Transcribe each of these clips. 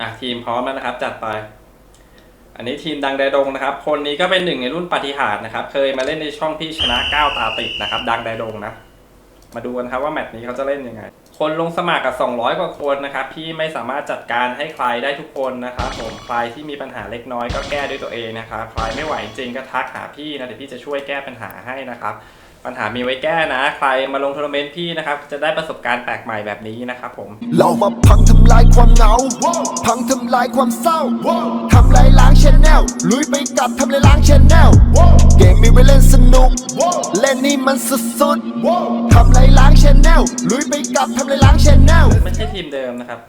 อะทีมพร้อมแล้วนะครับ จัดไป อันนี้ทีมดังแดดงนะครับ คนนี้ก็เป็นหนึ่งในรุ่นปฏิหารนะครับ เคยมาเล่นในช่องพี่ชนะ 9 ตาติดนะครับ ดังแดดงนะ มาดูกันครับว่าแมตช์นี้เขาจะเล่นยังไง คนลงสมัครกับ 200 กว่าคนนะครับ พี่ไม่สามารถจัดการให้ใครได้ทุกคนนะครับ ผมใครที่มีปัญหาเล็กน้อยก็แก้ด้วยตัวเองนะครับ ใครไม่ไหวจริงก็ทักหาพี่นะเดี๋ยวพี่จะช่วยแก้ปัญหาให้นะครับ ปัญหามีไว้แก้นะ ใครมาลงทัวร์นาเมนต์พี่นะครับ จะได้ประสบการณ์แปลกใหม่แบบนี้นะครับผม เรามาพังทำลายความเหงา พังทำลายความเศร้า ทำลายล้างชแนลลุยไปกับทำลายล้างชแนลเกมมีไว้เล่นสนุก เล่นนี่มันสุดๆทำลายล้างชแนลลุยไปกับทำลายล้างชแนลไม่ใช่ทีมเดิมนะครับ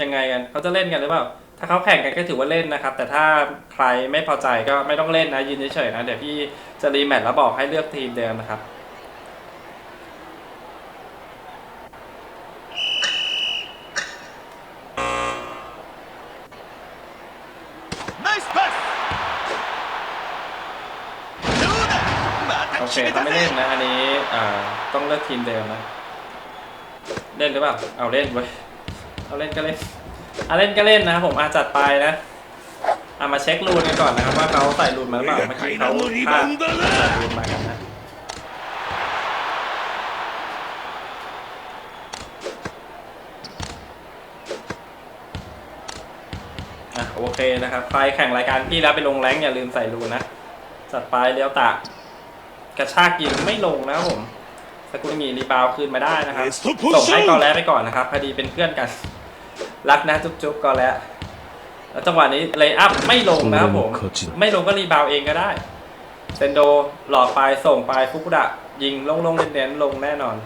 ยังไงกันเขาจะเล่นกันหรือเปล่า ถ้าเขาแข่งกันก็ถือว่าเล่นนะครับ แต่ถ้าใครไม่พอใจก็ไม่ต้องเล่นนะยืนเฉยๆนะเดี๋ยวพี่จะรีแมตแล้วบอกให้เลือกทีมเดิมนะครับโอเคต้าไม่เล่นนะอันนี้ต้องเลือกทีมเดิมนะ เล่นหรือเปล่าเอาเล่นไว้เอาเล่นก็เล่น อะเล่นก็เล่นนะผมอาจัดไปนะอามาเช็ครูนกันก่อนนะครับว่าเขาใส่รูนมาหรือเปล่าเมื่อกี้เขาพลาดใส่รูนมากันนะโอเคนะครับไปแข่งรายการพี่แล้วไปลงแรงอย่าลืมใส่รูนนะจัดไปเลี้ยวตะกระชากยิงไม่ลงนะผมสกุลงีรีบาวคืนมาได้นะครับส่งให้กอแล้ไปก่อนนะครับพอดีเป็นเพื่อนกัน รักนะจุ๊บจุ๊บกอแล้แล้วจังหวะนี้เลยอัพไม่ลงนะครับผม ไม่ลงก็รีบาวด์เองก็ได้ เซนโดหลอกไปส่งไปฟุกุดะ ยิงลงลงเน้นๆลงแน่นอน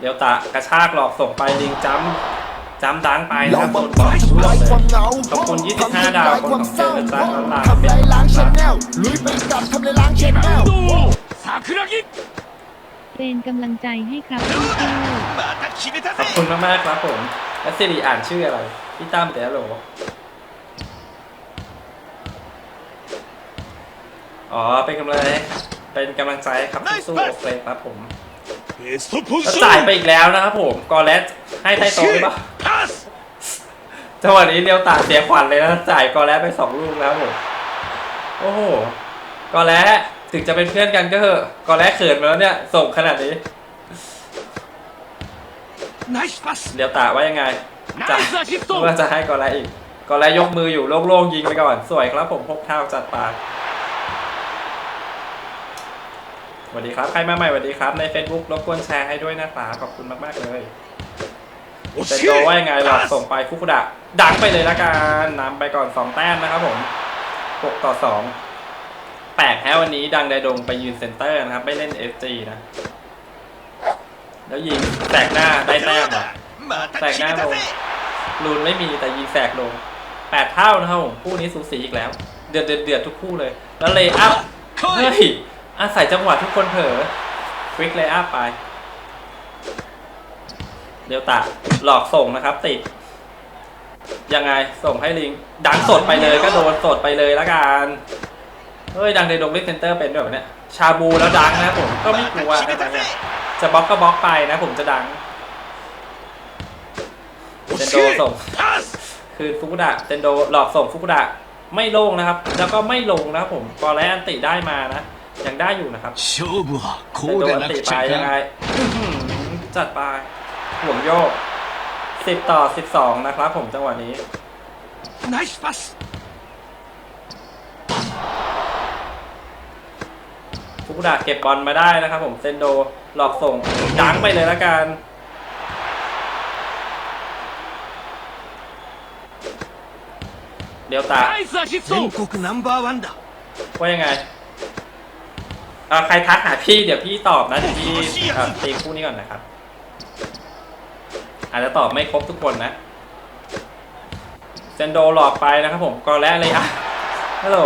เดี๋ยวตะกระชากหลอกส่งไปลิงจ้ำจ้ำดังไปนะเราครับมาคนบอพัลงทุกทำรอลาบยเลยความเหงาขอบคุณ 25พังทำดาวลายความเศร้าขอบคุณครับทำลายล้างชแนลลุยไปกับทำลายล้างชแนล桜木 เป็นกำลังใจให้ครับพี่เจ้า また決めた ขอบ ぜ คุณมากมากๆครับผม แล้วสิริอ่านชื่ออะไร พี่ตั้มแต่ฮัลโหลอ๋อ เป็นกำลังใจเป็นกำลังใจครับสู้ๆโอเคครับผม ベストポジ แล้ว ショ จ่าย ン ไปอีกแล้วนะครับผม กอเลสให้ไทโตะหรือเปล่า パス จังหวะนี้เรียวตาเสียขวัญเลยนะจ่ายกอเลสไปสองลูกแล้วผม โอ้โห กอเลส ถึงจะเป็นเพื่อนกันก็เถอะก่อนแรกเขินมาแล้วเนี่ย ส่งขนาดนี้ Nice pass. เดี๋ยวตาว่ายังไงจะ nice จะว่าจะให้ก่อนแรกอีกก่อนแรกยกมืออยู่โล่งๆยิงไปก่อน สวยครับผมพกเท้าจัดปาสวัสดีครับ ใครมาใหม่สวัสดีครับ ใน Facebook รบกวนแชร์ให้ด้วยนะครับขอบคุณมากๆเลยเซนโตว่ายังไงหลอดส่งไปคุกุดะดักไปเลยละกันนำไปก่อนสองแต้มนะครับผม6ต่อ2 แปลกแฮวันนี้ดังไดดงไปยืนเซนเตอร์นะครับ ไม่เล่นเอฟจีนะ แล้วยิงแตกหน้าได้แต้มอะแตกหน้าลงลูนไม่มีแต่ยิงแสกลงแปดเท่านะครับผมคู่นี้สูสีอีกแล้ว เดือดเดือดเดือดทุกคู่เลย แล้วเลยอัพเฮ้ยอาศัยจังหวะทุกคนเผลอควิกเลยอัพไปเดลตาหลอกส่งนะครับ ติด ยังไงส่งให้ลิง ดังสดไปเลยก็โดนสดไปเลยละกัน เฮ้ยดังเดดงเล่นเซนเตอร์เป็นด้วยเนี่ยชาบูแล้วดังนะผมก็ไม่กลัวนะครับเนี้ยจะบล็อกก็บล็อกไปนะผมจะดังเซนโดส่งคือฟุกุดะเซนโดหลอกส่งฟุกุดะไม่ลงนะครับ แล้วก็ไม่ลงนะผมกอแลอันติได้มานะยังได้อยู่นะครับเซนโดอันติไปยังไงจัดไปห่วงโยสิบต่อสิบสองนะครับผมจังหวะนี้ กุดาเก็บบอลมาได้นะครับ ผมเซนโดหลอกส่งดังไปเลยละกันเดี๋ยวตาว่ายังไงใครทักหาพี่เดี๋ยวพี่ตอบนะเดี๋ยวพี่ตีคู่นี้ก่อนนะครับ อาจจะตอบไม่ครบทุกคนนะเซนโดหลอกไปนะครับผมก็แล้วเลยอะฮัลโหล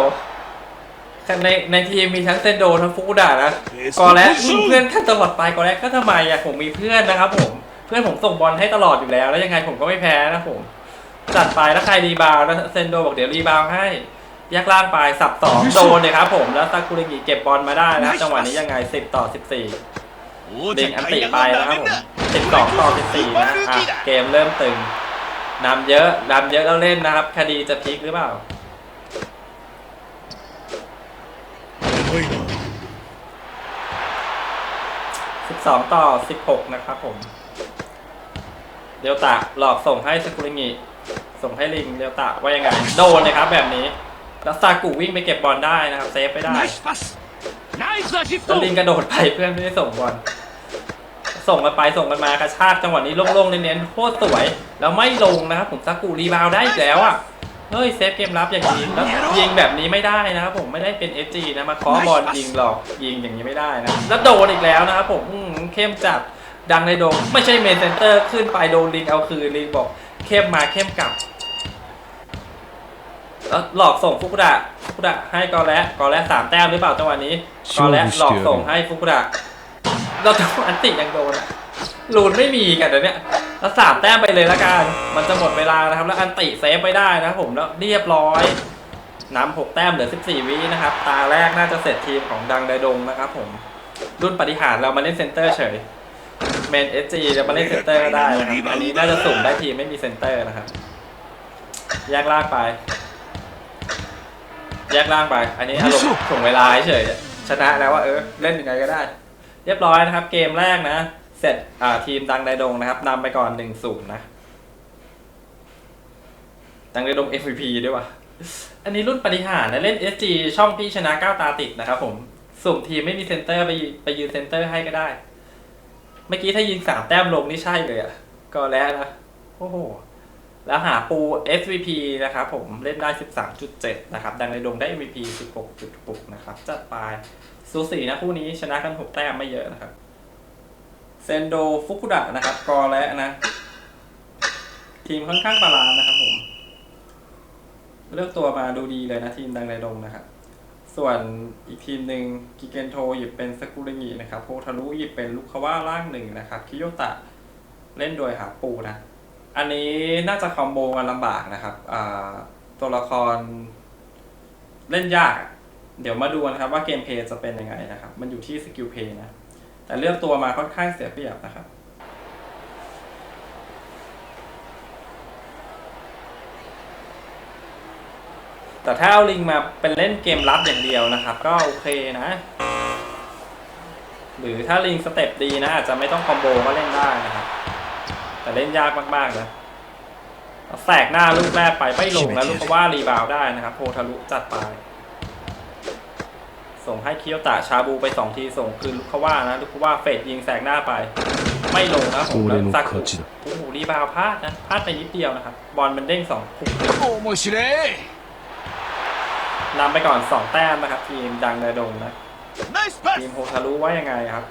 ในในทีมมีทั้งเซนโดทั้งฟุกุดะนะก่อนแล้วเพื่อนท่านตลอดไปก่อนแล้วก็ทำไมอะผมมีเพื่อนนะครับผมเพื่อนผมส่งบอลให้ตลอดอยู่แล้ว แล้วยังไงผมก็ไม่แพ้นะผมจัดไปแล้วใครรีบาวแล้วเซนโดบอกเดี๋ยวรีบาวให้ยักล่างไปสับสองโดนเลยครับผมแล้วซากุริกิเก็บบอลมาได้นะจังหวะนี้ยังไงสิบต่อสิบสี่เด้งอันติไปนะครับผมสิบสองต่อสิบสี่นะอะเกมเริ่มตึงนำเยอะนำเยอะแล้วเล่นนะครับ คดีจะพลิกหรือเปล่า สิบสองต่อสิบหกนะครับผม เดลตาหลอกส่งให้สกุลิงิส่งให้ลิงเดลตาว่ายังไง โดนเลยครับแบบนี้ แล้วซากุวิ่งไปเก็บบอลได้นะครับ เซฟไปได้แล้วลิงกระโดดไปเพื่อนไม่ได้ส่งบอล ส่งกัไปส่งกันมากระชากจังหวะนี้โล่งๆเน้นๆโคตรสวย แล้วไม่ลงนะครับผมซากุรีบาวได้อีกแล้วอะ เฮ้ยเซฟเกมรับอย่างนี้แล้วยิงแบบนี้ไม่ได้นะครับผมไม่ได้เป็น SG นะมาเคาะบอลยิงหรอกยิงอย่างนี้ไม่ได้นะแล้วโดนอีกแล้วนะครับผมอืมเข้มจัดดังในโดมไม่ใช่เมนเซนเตอร์ขึ้นไปโดนลิงเอาคืนลิงบอกเข้มมาเข้มกลับแล้วหลอกส่งฟุกุดะฟุกุดะให้กอและกอและสามแต้มหรือเปล่าจังหวะนี้กอและหลอกส่งให้ฟุกุดะเราจังหวะอันติยังโดนอะลูนไม่มีกันเดี๋ยวเนี้ย แล้วสามแต้มไปเลยละกัน มันจะหมดเวลานะครับ แล้วอันติเซฟไปได้นะครับผมแล้วเรียบร้อยน้ำหกแต้มเหลือสิบสี่วินะครับ ตาแรกน่าจะเสร็จทีมของดังไดดงนะครับผมรุ่นปฏิหารเรามาเล่นเซนเตอร์เฉยเมนเอสจีจะมาเล่นเซนเตอร์ก็ได้นะครับอันนี้น่าจะสุ่มได้ทีมไม่มีเซนเตอร์นะครับแยกล่างไปแยกล่างไป อันนี้อารมณ์ถ่วงเวลาเฉยชนะแล้วว่าเออเล่นยังไงก็ได้ เรียบร้อยนะครับ เกมแรกนะ เสร็จอ่าทีมดังไดดงนะครับนำไปก่อนหนึ่งศูนย์นะ ดังไดดง MVP ด้วยวะอันนี้รุ่นปฏิหารนะเล่น SG ช่องพี่ชนะ9ตาติดนะครับผมสุ่มทีมไม่มีเซนเตอร์ไปไปยืนเซนเตอร์ให้ก็ได้ เมื่อกี้ถ้ายิงสามแต้มลงนี่ใช่เลยอะ ก็แล้วนะ โอ้โห แล้วหาปู SVP นะครับผมเล่นได้ 13.7 นะครับ ดังในดงได้ MVP 16.6 นะครับ จัดไปสูสีนะคู่นี้ชนะกัน 6 แต้มไม่เยอะนะครับ เซนโดฟุกุดะนะครับ กอและนะ ทีมค่อนข้างบาลานนะครับผม เลือกตัวมาดูดีเลยนะทีมดังในดงนะครับ ส่วนอีกทีมหนึ่งกิเกนโทหยิบเป็นสกุลิงินะครับโพทารุหยิบเป็นลูกคาว่าล่างหนึ่งนะครับคิโยตะเล่นโดยหาปูนะ อันนี้น่าจะคอมโบกันลำบากนะครับตัวละครเล่นยาก เดี๋ยวมาดูนะครับว่าเกมเพย์จะเป็นยังไงนะครับ มันอยู่ที่สกิลเพย์นะ แต่เลือกตัวมาค่อนข้างเสียเปรียบนะครับแต่ถ้าเอาลิงมาเป็นเล่นเกมรับอย่างเดียวนะครับ ก็โอเคนะ หรือถ้าลิงสเต็ปดีนะอาจจะไม่ต้องคอมโบก็เล่นได้นะครับ แต่เล่นยากมากๆนะแสกหน้าลูกแรกไปไม่ลงแล้วลูกว่ารีบาวได้นะครับโพทะลุจัดไป ส่งให้เคียวตะชาบูไปสองทีส่งคืนลูกคว่านะลูกคว่าเฟดยิงแสกหน้าไป ไม่ลงนะผมแล้วสักโอ้โหรีบาวพลาดนะพลาดไปนิดเดียวนะครับบอลมันเด้งสองคุมโอ้โมชิเล่นำไปก่อนสองแต้มนะครับทีมดังเดดงนะทีมโฮทารุว่ายังไงครับ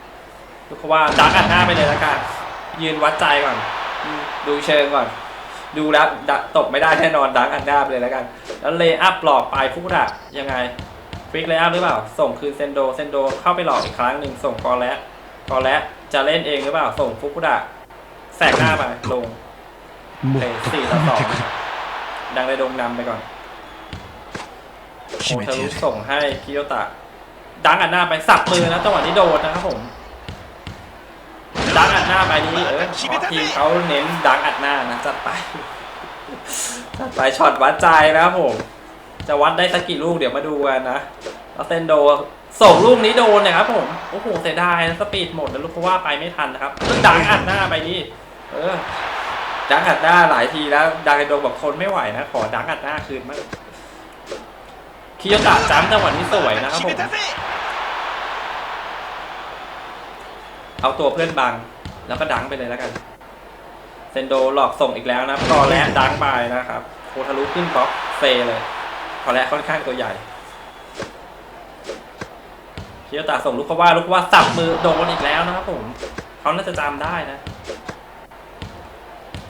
ลูกคว่าดักอัดหน้าไปเลยละกันยืนวัดใจก่อน ดูเชิงก่อน ดูแล้วตกไม่ได้แน่นอนดักอัดหน้าไปเลยละกัน แล้วเลอัพหลอกไปฟุกุระยังไง ฟิกเลยอัพหรือเปล่า ส่งคืนเซนโด เซนโดเข้าไปหลอกอีกครั้งหนึ่งส่งกอและกอและจะเล่นเองหรือเปล่า ส่งฟุกุดะแสกหน้าไปลงเตะสี่ต่อสองดังไดดงนำไปก่อนโคทารุส่งให้คิโยตะ ดังอัดหน้าไปสับมือนะจังหวะนี้โดนนะครับผมดังอัดหน้าไปนี้เออทีมเขาเน้นดังอัดหน้านะจัดไปจัดไปช็อตวัดใจนะครับผม จะวัดได้สักกี่ลูกเดี๋ยวมาดูกันนะอาเซนโดส่งลูกนี้โดนนะครับผมโอ้โหเสียดายสปีดหมดแล้วลูกเพราะว่าไปไม่ทันนะครับดังอัดหน้าไปนี่เออดังอัดหน้าหลายทีแล้วดังไอโดบอกทนไม่ไหวนะขอดังอัดหน้าคืนมาคิโยตะจ้ำจังหวะนี้สวยนะครับผมเอาตัวเพื่อนบังแล้วก็ดังไปเลยแล้วกันเซนโดหลอกส่งอีกแล้วนะรอแล้วดังไปนะครับโคทะลุขึ้นบล็อกเซเลย พอและค่อนข้างตัวใหญ่คิโยตะส่งลูกเขาว่าลูกว่าสับมือโดนอีกแล้วนะครับผมเขาน่าจะจำได้นะ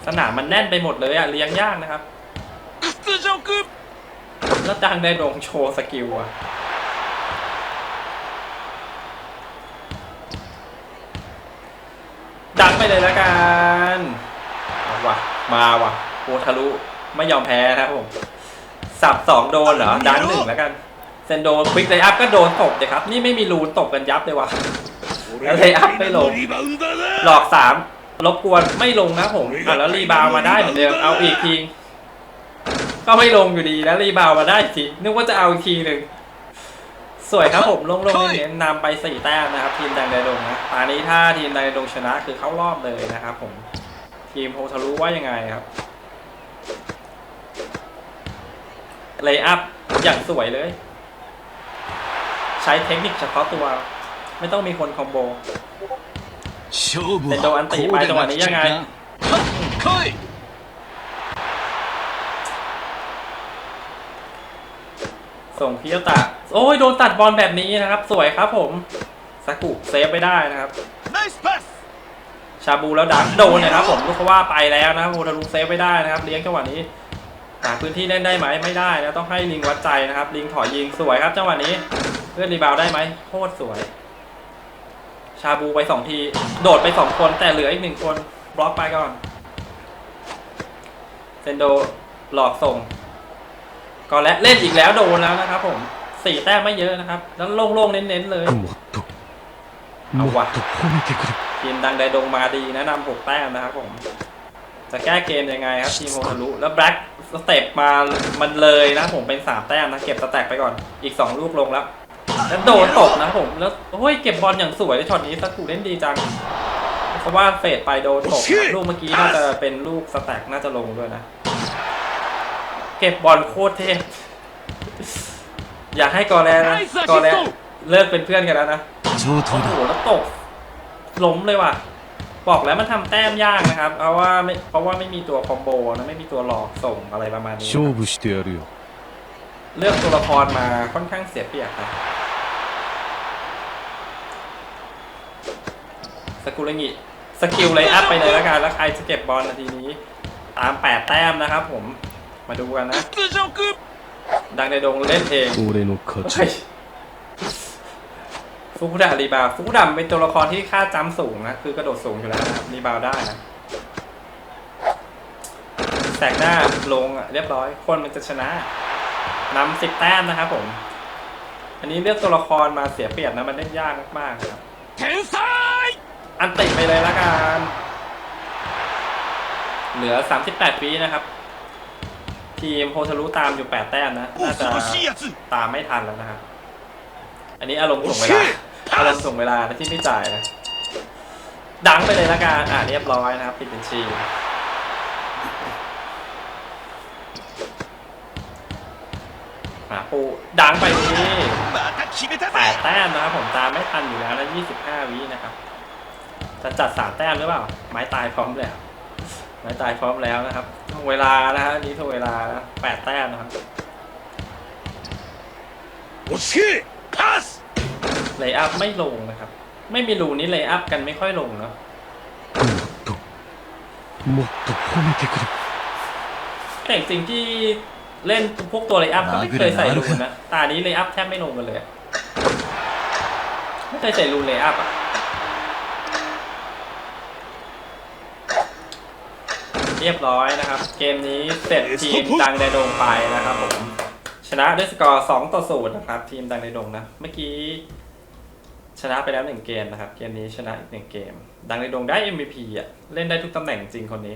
สนามมันแน่นไปหมดเลยอะเลี้ยงยากนะครับ屈辱แล้วดังได้ลงโชว์สกิลอะดังไปเลยแล้วกันเอาว่ะมาว่ะโอทะลุไม่ยอมแพ้นะครับผม สับสองโดนเหรอดันหนึ่งแล้วกันเซนโดควิกเลยอัพก็โดนตกเลยครับ นี่ไม่มีรูตกกันยับเลยว่ะเลยอัพไม่ลงหลอกสามรบกวนไม่ลงนะผมอะแล้วรีบาวมาได้เหมือนเดิมเอาอีกทีก็ไม่ลงอยู่ดีแล้วรีบาวมาได้ทีนึกว่าจะเอาอีกทีหนึ่งสวยครับผมลงลงเน้นนำไปสี่แต้มนะครับ ทีมแดงไดดงนะตอนนี้ถ้าทีมแดงไดดงชนะคือเข้ารอบเลยนะครับผมทีมโฮทารุว่ายังไงครับ เลย์อัพอย่างสวยเลย ใช้เทคนิคเฉพาะตัว ไม่ต้องมีคนคอมโบเป็นโดอันตีไปจังหวะนี้ยังไงส่งพิยตะโอ้ยโดนตัดบอลแบบนี้นะครับ สวยครับผมสากุเซฟไปได้นะครับชาบูแล้วดักโดนเนะครับผมลูกว่าไปแล้วนะครับโมดารุเซฟไปได้นะครับ เลี้ยงจังหวะนี้ หาพื้นที่เล่นได้ไหมไม่ได้นะต้องให้ลิงวัดใจนะครับ ลิงถอยยิงสวยครับจังหวะนี้เพื่อนรีบาวได้ไหมโคตรสวย ชาบูไปสองที โดดไปสองคนแต่เหลืออีกหนึ่งคนบล็อกไปก่อนเซนโดหลอกส่งก็และเล่นอีกแล้วโดนแล้วนะครับผมสี่แต้มไม่เยอะนะครับ แล้วโล่งๆเน้นๆเลยเอาวะทีมดังไดดงมาดีนะนำหกแต้มนะครับผม จะแก้เกมยังไงครับทีมโฮทารุแล้วแบล็ก สเต็ปมามันเลยนะผมเป็นสามแต้มนะเก็บสแต็กไปก่อนอีกสองลูกลงแล้วแล้วโดนตกนะผมแล้วโอ้ยเก็บบอลอย่างสวยเลยช็อตนี้สักกูเล่นดีจังเพราะว่าเฟดไปโดนตกลูกเมื่อกี้น่าจะเป็นลูกสแต็กน่าจะลงด้วยนะ เก็บบอลโคตรเทพอยากให้กอแลนะกอแลเลิกเป็นเพื่อนกันแล้วนะโอ้โหแล้วตกล้มเลยว่ะ บอกแล้วมันทำแต้มยากนะครับ เพราะว่าไม่เพราะว่าไม่มีตัวคอมโบนะไม่มีตัวหลอกส่งอะไรประมาณนี้ 勝負してやるよ เลือกตัวละครมาค่อนข้างเสียเปรียบนะสกุลงิสกิลเลยอัพไปเลยแล้วกันแล้วใครจะเก็บบอลนาทีนี้ ตามแปดแต้มนะครับผมมาดูกันนะ 屈辱 ดังในดงเล่นเอง 俺の勝 เฮ้ย ฟุกุดะรีบาฟุกุดะเป็นตัวละครที่ค่าจำสูงนะ คือกระโดดสูงอยู่แล้วนะรีบาวได้นะแตกหน้าลงเรียบร้อย คนมันจะชนะนำสิบแต้มนะครับผม อันนี้เลือกตัวละครมาเสียเปรียบนะ มันเล่นยากมากๆครับเทนไซอันติไปเลยละกัน เหลือ 38ปีนะครับ ทีมโฮทารุตามอยู่ 8 แต้มนะ น่าจะตามไม่ทันแล้วนะครับ อันนี้อารมณ์ถ่งเวลา เราส่งเวลานะที่ไม่จ่ายนะ ดังไปเลยละกันอ่าเรียบร้อยนะครับ ปิดบัญชี มาปูดังไปนี่แปดแต้มนะครับผมตามไม่ทันอยู่แล้วนะยี่สิบห้าวินะครับ จะจัดสามแต้มหรือเปล่า ไม้ตายพร้อมแล้ว ไม้ตายพร้อมแล้วนะครับทวงเวลานะฮะนี้ทวงเวลาแปดแต้มนะครับโอเคพาส เลย์อัพไม่ลงนะครับ ไม่มีรูนี้เลย์อัพกันไม่ค่อยลงเนาะตแต่จริงที่เล่นพวกตัวเลย์อัพก็ไม่เคยใส่รูนะตานี้เลย์อัพแทบไม่ลงกันเลยไม่เคยใส่รูเลย์อัพอะเรียบร้อยนะครับ เกมนี้เสร็จทีมดังในดงไปนะครับผมชนะด้วยสกอร์2ต่อ0นะครับ ทีมดังในดงนะ เมื่อกี้ ชนะไปแล้วหนึ่งเกมนะครับ เกมนี้ชนะอีกหนึ่งเกม ดังในดวงได้ MVP อะ เล่นได้ทุกตำแหน่งจริงคนนี้